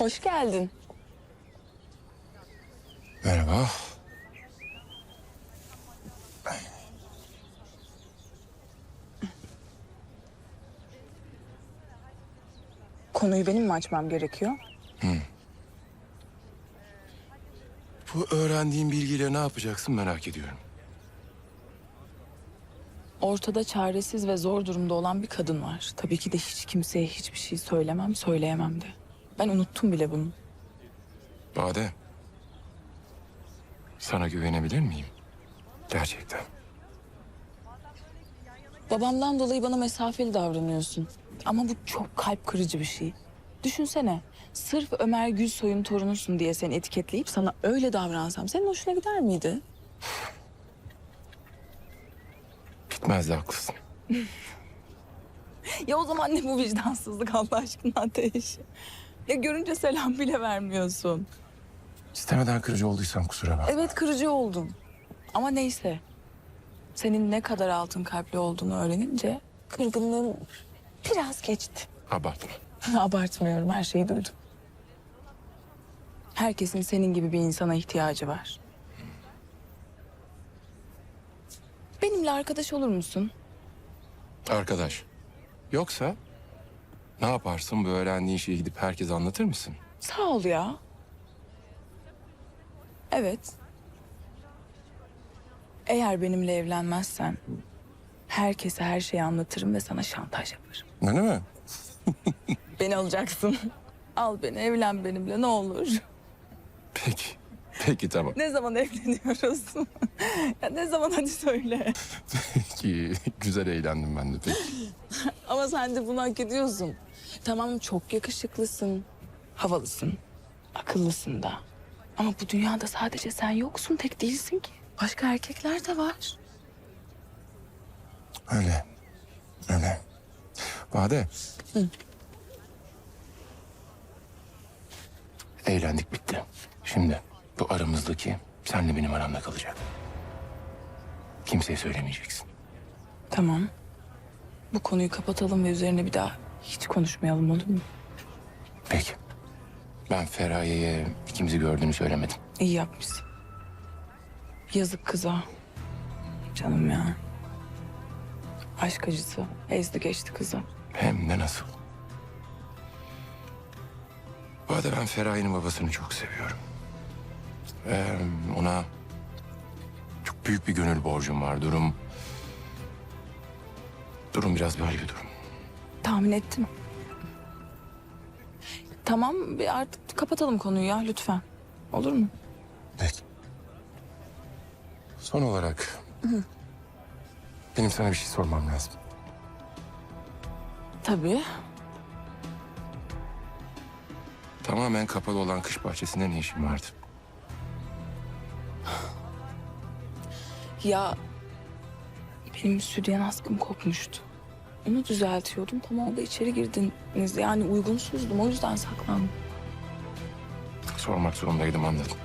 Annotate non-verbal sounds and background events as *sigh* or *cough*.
Hoş geldin. Merhaba. Konuyu benim mi açmam gerekiyor? Bu öğrendiğin bilgiyle ne yapacaksın merak ediyorum. Ortada çaresiz ve zor durumda olan bir kadın var. Tabii ki de hiç kimseye hiçbir şey söylemem, söyleyemem de. Ben unuttum bile bunu. Bade. Sana güvenebilir miyim? Gerçekten. Babamdan dolayı bana mesafeli davranıyorsun. Ama bu çok kalp kırıcı bir şey. Düşünsene, sırf Ömer Gülsoy'un torunusun diye seni etiketleyip sana öyle davransam senin hoşuna gider miydi? Gitmez de haklısın. *laughs* Ya o zaman ne bu vicdansızlık Allah aşkına Ateş? Ya görünce selam bile vermiyorsun. İstemeden kırıcı olduysam kusura bakma. Evet kırıcı oldum. Ama neyse. Senin ne kadar altın kalpli olduğunu öğrenince kırgınlığım biraz geçti. Abartma. *laughs* Abartmıyorum her şeyi duydum. Herkesin senin gibi bir insana ihtiyacı var. Benimle arkadaş olur musun? Arkadaş. Yoksa ne yaparsın bu öğrendiğin şeyi gidip herkese anlatır mısın? Sağ ol ya. Evet. Eğer benimle evlenmezsen herkese her şeyi anlatırım ve sana şantaj yaparım. Öyle mi? Beni alacaksın. Al beni, evlen benimle ne olur. Peki. Tamam. Ne zaman evleniyoruz? *laughs* ya ne zaman hadi söyle. Peki. Güzel eğlendim ben de peki. *laughs* Ama sen de bunu hak ediyorsun. Tamam çok yakışıklısın, havalısın, akıllısın da. Ama bu dünyada sadece sen yoksun, tek değilsin ki. Başka erkekler de var. Öyle. Öyle. Bade. Eğlendik bitti. Şimdi bu aramızdaki senle benim aramda kalacak. Kimseye söylemeyeceksin. Tamam. Bu konuyu kapatalım ve üzerine bir daha hiç konuşmayalım olur mu? Peki. Ben Feraye'ye ikimizi gördüğünü söylemedim. İyi yapmışsın. Yazık kıza. Canım ya. Aşk acısı ezdi geçti kızı. Hem de nasıl. Bu arada ben Feraye'nin babasını çok seviyorum. Ve ona çok büyük bir gönül borcum var. Durum... Durum biraz böyle bir durum. Tahmin ettim. Tamam artık kapatalım konuyu ya lütfen. Olur mu? Peki. Son olarak... Benim sana bir şey sormam lazım. Tabii. Tamamen kapalı olan kış bahçesinde ne işin vardı? Ya benim sütyen askım kopmuştu. Onu düzeltiyordum. Tam orada içeri girdiniz. Yani uygunsuzdum. O yüzden saklandım. Sormak zorundaydım anladım.